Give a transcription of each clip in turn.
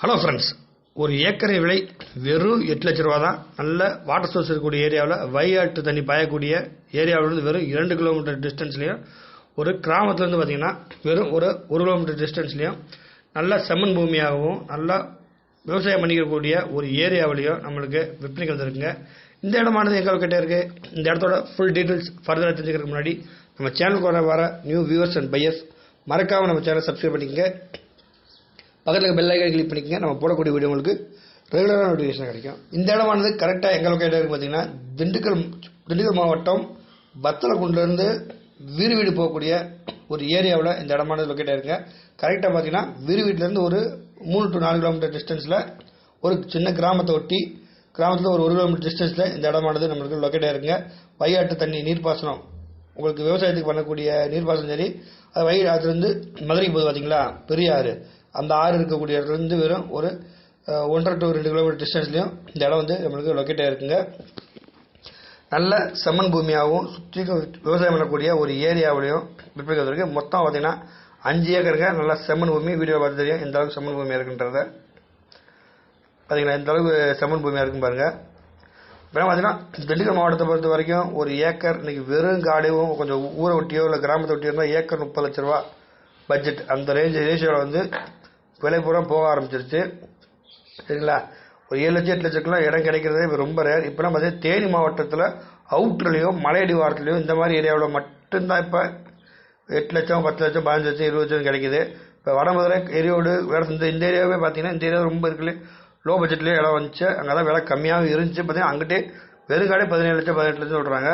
Hello friends ஒரு ஏக்கரை விலை வெறும் எட்டு லட்ச ரூபா தான். நல்ல வாட்டர் சோர்ஸ் இருக்கக்கூடிய ஏரியாவில் வையாட்டு தண்ணி பாயக்கூடிய ஏரியாவிலேருந்து வெறும் இரண்டு கிலோமீட்டர் டிஸ்டன்ஸ்லையும் ஒரு கிராமத்துலேருந்து பார்த்தீங்கன்னா வெறும் ஒரு ஒரு கிலோமீட்டர் டிஸ்டன்ஸ்லையும் நல்ல செம்மண் பூமியாகவும் நல்லா விவசாயம் பண்ணிக்கக்கூடிய ஒரு ஏரியாவிலையும் நம்மளுக்கு விற்பனைக்கு வந்திருக்குங்க. இந்த இடமானது எங்கள் கிட்டே இருக்குது இந்த இடத்தோட ஃபுல் டீட்டெயில்ஸ் ஃபர்தராக தெரிஞ்சுக்கிறதுக்கு முன்னாடி நம்ம சேனலுக்கு வர வர நியூ வியூவர்ஸ் அண்ட் பையர்ஸ் மறக்காமல் நம்ம சேனல் சப்ஸ்கிரைப் பண்ணிக்கங்க. பக்கத்தில் பெல் ஐக்கன் கிளிக் பண்ணிக்கங்க. நம்ம போடக்கூடிய வீடியோ உங்களுக்கு ரெகுலராக நோட்டிஃபிகேஷன் கிடைக்கும். இந்த இடமானது கரெக்டாக எங்கள் லொக்கேட் இருக்கு பார்த்தீங்கன்னா திண்டுக்கல் திண்டுக்கல் மாவட்டம் வத்தலக்குண்டிலேருந்து வீடு வீடு போகக்கூடிய ஒரு ஏரியாவில் இந்த இடமானது லொக்கேட் ஆயிருங்க கரெக்டாக பார்த்தீங்கன்னா வீடு வீட்டிலேருந்து ஒரு மூணு டு நாலு கிலோமீட்டர் டிஸ்டன்ஸில் ஒரு சின்ன கிராமத்தை ஒட்டி கிராமத்தில் ஒரு ஒரு கிலோமீட்டர் டிஸ்டன்ஸில் இந்த இடமானது நம்மளுக்கு லொக்கேட் ஆயிருங்க வையாட்டு தண்ணி நீர்ப்பாசனம். உங்களுக்கு விவசாயத்துக்கு பண்ணக்கூடிய நீர்ப்பாசனம் சரி அது வயிறு அதுலேருந்து மதுரைக்கு போகுது பார்த்தீங்களா பெரியாறு. அந்த ஆறு இருக்கக்கூடிய இடத்துலேருந்து வெறும் ஒரு ஒன்றரை டு ரெண்டு கிலோமீட்டர் டிஸ்டன்ஸ்லையும் இந்த இடம் வந்து நம்மளுக்கு லொக்கேட் ஆகிருக்குங்க நல்ல செம்மன் பூமியாகவும் சுற்றி விவசாயம் பண்ணக்கூடிய ஒரு ஏரியாவிலையும் விற்பனை மொத்தம் பார்த்தீங்கன்னா அஞ்சு ஏக்கருங்க. நல்ல செம்மன் பூமி. வீடியோ பார்த்து தெரியும். எந்த அளவுக்கு செம்மன் பூமியாக இருக்குன்றத. பார்த்தீங்களா? எந்த அளவுக்கு செம்மன் பூமியாக இருக்கும் பாருங்கள் அப்புறம் பார்த்தீங்கன்னா திண்டுக்கல் மாவட்டத்தை பொறுத்த வரைக்கும் ஒரு ஏக்கர் இன்னைக்கு வெறும் காடையும் கொஞ்சம் ஊரை ஒட்டியோ இல்லை கிராமத்தை ஒட்டியோ இருந்தால் ஏக்கர் முப்பது லட்ச ரூபா பட்ஜெட் அந்த ரேஞ்ச் ரேஷியோவில் வந்து விலை பூரா போக ஆரம்பிச்சிருச்சு. சரிங்களா? ஒரு ஏழு லட்சம் எட்டு லட்சத்துக்குலாம் இடம் கிடைக்கிறதே ரொம்ப ரேர் இப்போலாம் பார்த்தீங்கன்னா தேனி மாவட்டத்தில் அவுட்லேயும் மலையடிவாரத்துலையும் இந்த மாதிரி ஏரியாவில் மட்டும்தான் இப்போ எட்டு லட்சம் பத்து லட்சம் பதினஞ்சு லட்சம் இருபது லட்சம் கிடைக்குது. இப்போ வடமதுரை ஏரியோடு வேறு இந்த இந்த ஏரியாவே பார்த்தீங்கன்னா இந்த ஏரியா ரொம்ப இருக்குல்ல. லோ பட்ஜெட்லேயே இடம் வந்துச்சு. அங்கே தான் விலை கம்மியாகவும் இருந்துச்சு. பார்த்தீங்கன்னா அங்கிட்டே வெறுங்காடே பதினேழு லட்சம் பதினெட்டு லட்சம் சொல்கிறாங்க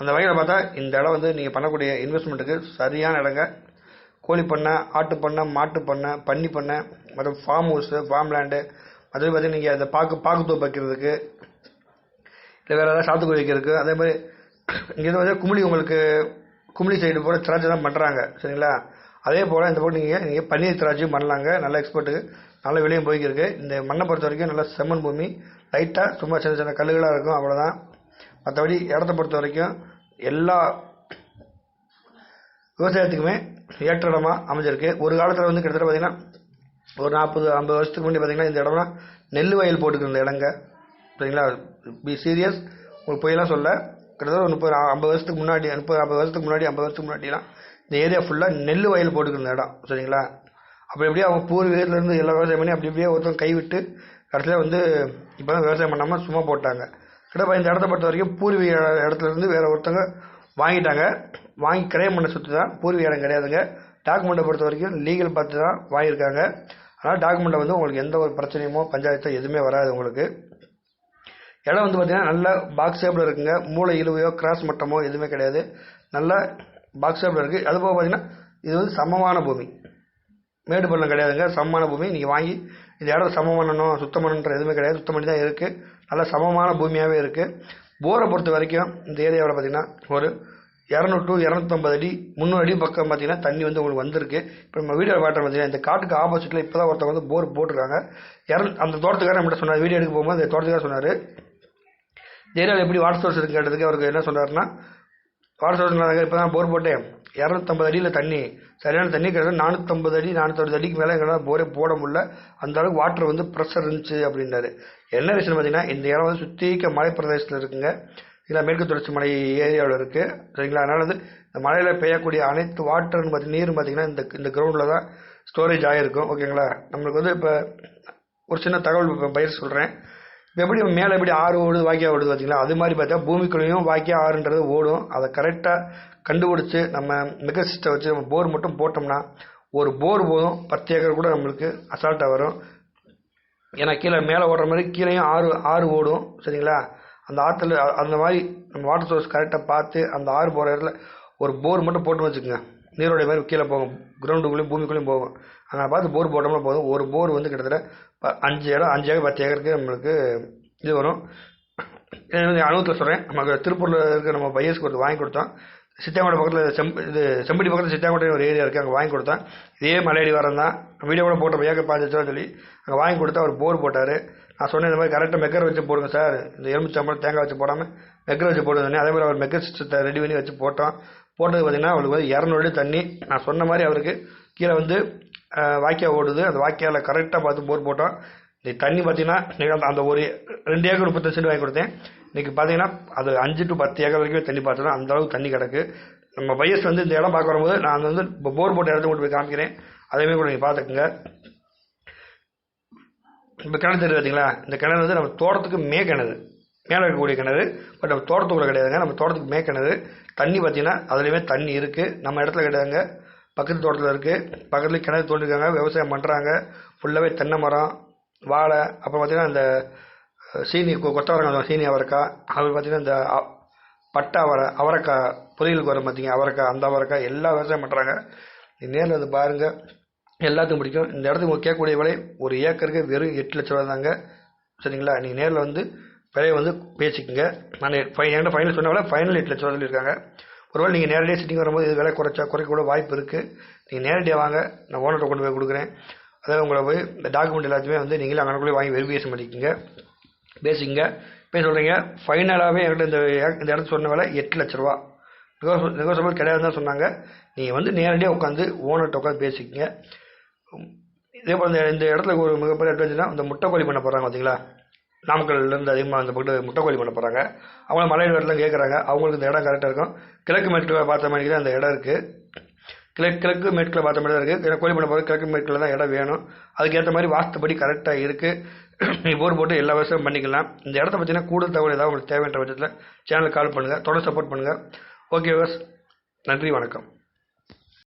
அந்த வகையில் பார்த்தா இந்த இடம் வந்து நீங்கள் பண்ணக்கூடிய இன்வெஸ்ட்மெண்ட்டுக்கு சரியான இடங்க. கோழி பண்ணை ஆட்டு பண்ணை மாட்டு பண்ணை பன்னி பண்ணை மற்ற ஃபார்ம் ஹவுஸு ஃபார்ம் லேண்டு அதே மாதிரி நீங்கள் அந்த பாக்கு பாக்குத்தோப்பு வைக்கிறதுக்கு இல்லை வேறு ஏதாவது சாத்துக்குடி வைக்கிறதுக்கு அதே மாதிரி இங்கே வந்து குமிழி உங்களுக்கு குமிழி சைடு போல திராட்சை தான் பண்ணுறாங்க சரிங்களா? அதே போல் இந்த போட்டு நீங்கள் நீங்கள் பன்னீர் திராட்சையும் பண்ணலாங்க நல்ல எக்ஸ்பர்ட்டுக்கு நல்ல விலையும் போய்க்கிருக்கு. இந்த மண்ணை பொறுத்த வரைக்கும் நல்ல செம்மண் பூமி லைட்டாக சும்மா சின்ன சின்ன கல்லுகளாக இருக்கும் அவ்வளோதான் மற்றபடி இடத்த பொறுத்த வரைக்கும் எல்லா விவசாயத்துக்குமே ஏற்ற இடமா அமைஞ்சிருக்கு. ஒரு காலத்தில் வந்து கிட்டத்தட்ட பார்த்தீங்கன்னா ஒரு நாற்பது ஐம்பது வருஷத்துக்கு முன்னாடி பார்த்தீங்கன்னா இந்த இடம்லாம் நெல் வயல் போட்டுக்கிற இடங்க. சரிங்களா? பி சீரியஸ் உங்களுக்கு பொய்யெல்லாம் சொல்ல. கிட்டத்தட்ட ஒரு முப்பது ஐம்பது வருஷத்துக்கு முன்னாடி முப்பது ஐம்பது வருஷத்துக்கு முன்னாடி ஐம்பது வருஷத்துக்கு முன்னாடிலாம் இந்த ஏரியா ஃபுல்லாக நெல் வயல் போட்டுக்கிற இடம். சரிங்களா? அப்போ எப்படியே அவங்க பூர்வீகத்துலேருந்து எல்லா விவசாயம் பண்ணி அப்படி அப்படியே ஒருத்தன் கைவிட்டு கடைசியில் வந்து இப்போ தான் விவசாயம் பண்ணாமல் சும்மா போட்டாங்க. கிட்டத்தட்ட இந்த இடத்த பொறுத்த வரைக்கும் பூர்வீக இடத்துல இருந்து வேற ஒருத்தவங்க வாங்கிட்டாங்க. வாங்கி கிரைம் பண்ண சொத்து தான் பூர்வீக இடம் கிடையாதுங்க. டாக்குமெண்ட்டை பொறுத்த வரைக்கும் லீகல் பார்த்து தான் வாங்கியிருக்காங்க. அதனால் டாக்குமெண்ட்டை வந்து உங்களுக்கு எந்த ஒரு பிரச்சனையுமோ பஞ்சாயத்தோ எதுவுமே வராது உங்களுக்கு. இடம் வந்து பார்த்தீங்கன்னா நல்ல பாக்ஸ் ஷேப்பில் இருக்குங்க. மூளை இழுவையோ கிராஸ் மட்டமோ எதுவுமே கிடையாது. நல்ல பாக்ஸ் ஷேப்பில் இருக்குது அது போக பார்த்தீங்கன்னா இது வந்து சமமான பூமி. மேடு பள்ளம் கிடையாதுங்க. சமமான பூமி. நீங்கள் வாங்கி இந்த இடம் சமம் பண்ணணும் சுத்தம் பண்ணணுன்ற எதுவுமே கிடையாது. சுத்தம் பண்ணி தான் இருக்குது நல்ல சமமான பூமியாகவே இருக்குது போரை பொறுத்த வரைக்கும் இந்த ஏரியாவில் பார்த்தீங்கன்னா ஒரு இரநூறு டு இரநூத்தம்பது அடி முந்நூறு அடி பக்கம் பார்த்தீங்கன்னா தண்ணி வந்து உங்களுக்கு வந்திருக்கு. இப்போ நம்ம வீடியோ வாட்டர் பார்த்தீங்கன்னா இந்த காட்டுக்கு ஆப்போசிட்டில் இப்போ தான் ஒருத்தவங்க வந்து போர் போட்டிருக்காங்க. இரநூ அந்த தோட்டத்துக்காரர் நம்மகிட்ட சொன்னார் வீடியோ எடுக்க போகும்போது அந்த தோட்டத்துக்காரர் சொன்னார் இந்த எப்படி வாட்டர் சோர்ஸ் இருக்கு? கேட்டதுக்கு அவருக்கு என்ன சொன்னார்னா வாட்டர் சோர்ஸ் இப்போ தான் போர் போட்டேன். இரநூத்தம்பது அடியில் தண்ணி. சரியான தண்ணி கிடையாது. நானூற்றம்பது அடி நானூற்றம்பது அடிக்கு மேலே எங்களால் போரே போட முடியல. அந்த அளவுக்கு வாட்டர் வந்து ப்ரெஷர் இருந்துச்சு அப்படின்னாரு. என்ன விஷயம் பார்த்தீங்கன்னா இந்த இடம் வந்து சுத்திக்க மலை பிரதேசத்தில் இருக்குங்க. இல்லை மேற்கு தொடர்ச்சி மலை ஏரியாவில் இருக்குது சரிங்களா? அதனால் வந்து இந்த மலையில் பெய்யக்கூடிய அனைத்து வாட்டர்னு பார்த்தி நீரும் பார்த்தீங்கன்னா இந்த இந்த கிரவுண்டில் தான் ஸ்டோரேஜ் ஆகிருக்கும் ஓகேங்களா நம்மளுக்கு வந்து இப்போ ஒரு சின்ன தகவல் இப்போ பயிர் சொல்கிறேன் இப்போ எப்படி மேலே எப்படி ஆறு ஓடுது வாக்கியா ஓடுது பார்த்தீங்களா அது மாதிரி பார்த்தா பூமிக்குள்ளேயும் வாக்கியா ஆறுன்றது ஓடும். அதை கரெக்டாக கண்டுபிடிச்சி நம்ம மிக சிஸ்டம் வச்சு நம்ம போர் மட்டும் போட்டோம்னா ஒரு போர் போதும். பத்து ஏக்கர் கூட நம்மளுக்கு அசால்ட்டாக வரும். ஏன்னா கீழே மேலே ஓடுற மாதிரி கீழேயும் ஆறு ஆறு ஓடும். சரிங்களா? அந்த ஆற்றுல அந்த மாதிரி நம்ம வாட்டர் சோர்ஸ் கரெக்டாக பார்த்து அந்த ஆறு போகிற இடத்துல ஒரு போர் மட்டும் போட்டு வச்சுக்கோங்க. நீரோடைய மாதிரி கீழே போகும். கிரவுண்டுக்குள்ளேயும் பூமிக்குள்ளேயும் போகும். அதை பார்த்து போர் போட்டோம்னா போதும். ஒரு போர் வந்து கிட்டத்தட்ட அஞ்சு இடம் அஞ்சு ஏக்கர் பத்து ஏக்கருக்கு நம்மளுக்கு இது வரும். அனுபவத்தில் சொல்கிறேன் நமக்கு திருப்பூரில் இருக்க நம்ம பையஸ்க்கு ஒரு வாங்கி கொடுத்தோம் சித்தாங்கோட்டை பக்கத்தில் செம் இது செம்படி பக்கத்தில் சித்தாங்கோட்டை ஒரு ஏரியா இருக்குது அங்கே வாங்கி கொடுத்தேன். இதே மலையடி வாரம் தான். வீடியோ கூட போட்டோம். ஏக்கர் பாஞ்சு சொல்லி அங்கே வாங்கி கொடுத்தா அவர் போர் போட்டார். நான் சொன்னேன் இந்த மாதிரி கரெக்டாக மெக்கர் வச்சு போடுங்க சார் இந்த எலும்பு தேங்காய் வச்சு போடாமல் மெக்கர் வச்சு போடுங்க அதே மாதிரி அவர் மெக்கர் சிஸ்டத்தை ரெடி பண்ணி வச்சு போட்டோம். போட்டது பார்த்தீங்கன்னா அவளுக்கு வந்து இரநூறு தண்ணி. நான் சொன்ன மாதிரி அவருக்கு கீழே வந்து அஹ், வாய்க்கா ஓடுது. அந்த வாய்க்கால கரெக்டாக பார்த்து போர் போட்டோம். இன்னைக்கு தண்ணி பார்த்தீங்கன்னா இன்னைக்கு அந்த- ஒரு ரெண்டு ஏக்கர் முப்பத்தஞ்சு சென்ட் வாங்கி கொடுத்தேன். இன்னைக்கு பார்த்தீங்கன்னா அது அஞ்சு டு பத்து ஏக்கர் வரைக்கும் தண்ணி பார்த்தோம் அந்த அளவுக்கு தண்ணி கிடக்கு. நம்ம பையஸ் வந்து இந்த இடம் பார்க்க வரும்போது நான் வந்து இப்போ போர் போட்ட இடத்த கொண்டு போய் காமிக்கிறேன். அதேமாதிரி கூட நீங்கள் பார்த்துக்குங்க இப்போ கிணறு தெரியுது பார்த்தீங்களா இந்த கிணறு வந்து நம்ம தோட்டத்துக்கு மே கிணறு. மேலே இருக்கக்கூடிய கிணறு பட் நம்ம தோட்டத்துக்குள்ள கிடையாதுங்க. நம்ம தோட்டத்துக்கு மே கிணறு. தண்ணி பார்த்தீங்கன்னா அதுலேயுமே தண்ணி இருக்குது நம்ம இடத்துல கிடையாதுங்க. பக்கத்து தோட்டத்தில் இருக்குது பக்கத்துலேயே கிணறு தோண்டிருக்காங்க. விவசாயம் பண்ணுறாங்க ஃபுல்லாகவே தென்னை மரம் வாழை அப்புறம் பார்த்தீங்கன்னா இந்த சீனி கொ- கொத்தவரங்காய் சீனி அவரைக்காய். அப்புறம் பார்த்தீங்கன்னா இந்த பட்டை அவரை அவரைக்காய் பொரியலுக்கு வரும் பார்த்தீங்க அவரைக்காய் அந்த அவரைக்காய் எல்லா விவசாயம் பண்ணுறாங்க நீ நேரில் வந்து பாருங்கள் எல்லாத்துக்கும் பிடிக்கும். இந்த இடத்துக்கு உங்கள் கேட்கக்கூடிய விலை ஒரு ஏக்கருக்கு வெறும் எட்டு லட்ச ரூபா தாங்க. சரிங்களா? நீங்கள் நேரில் வந்து விலையை வந்து பேசிக்கங்க. நான் ஃபை என்கிட்ட ஃபைனல் சொன்ன விலை ஃபைனல் எட்டு லட்ச ரூபா சொல்லியிருக்காங்க. ஒருவேளை நீங்கள் நேரடியாக சிட்டிங் வரும்போது இது விலை குறைச்சா குறைக்க கூட வாய்ப்பு இருக்குது நீங்கள் நேரடியாக வாங்க. நான் ஓனர்கிட்ட கொண்டு போய் கொடுக்குறேன். அதாவது உங்களை போய் இந்த டாக்குமெண்ட் எல்லாத்தையுமே வந்து நீங்களே அங்கனக்குள்ளே வாங்கி வெரிஃபிகேஷன் பண்ணிக்கோங்க. பேசிக்கங்க. இப்போ சொல்கிறீங்க ஃபைனலாகவே என்கிட்ட இந்த இந்த இடத்துல சொன்ன விலை எட்டு லட்ச ரூபா. நெகோசபிள் கிடையாதுன்னு தான் சொன்னாங்க. நீங்கள் வந்து நேரடியாக உட்காந்து ஓனர்கிட்ட உட்காந்து பேசிக்கங்க. இதே போல் இந்த இந்த இடத்துல ஒரு மிகப்பெரிய அட்வான்ஸ்னா இந்த முட்டைக்கோழி பண்ண போகிறாங்க பார்த்தீங்களா நாமக்கல்லேருந்து அதிகமாக அந்த பக்கத்து முட்டைக்கோழி பண்ண போகிறாங்க அவங்கள மலையில் இடத்துல கேட்குறாங்க அவங்களுக்கு இந்த இடம் கரெக்டாக இருக்கும். கிழக்கு மேற்கில் பார்த்த மாதிரி தான் அந்த இடம் இருக்குது கிழக்கு கிழக்கு மேற்கில் பார்த்த மாதிரி தான் இருக்குது ஏன்னா கோழி பண்ண போகிறது கிழக்கு மேற்கில் தான் இடம் வேணும். அதுக்கேற்ற மாதிரி வாஸ்துப்படி கரெக்டாக இருக்குது நீ போர் போட்டு எல்லா விவசாயம் பண்ணிக்கலாம். இந்த இடத்த பார்த்தீங்கன்னா கூடுதல் தகவல் ஏதாவது உங்களுக்கு தேவைன்ற பட்சத்தில் சேனலுக்கு கால் பண்ணுங்கள் தொடர்ந்து சப்போர்ட் பண்ணுங்கள் ஓகே விவஸ் நன்றி வணக்கம்.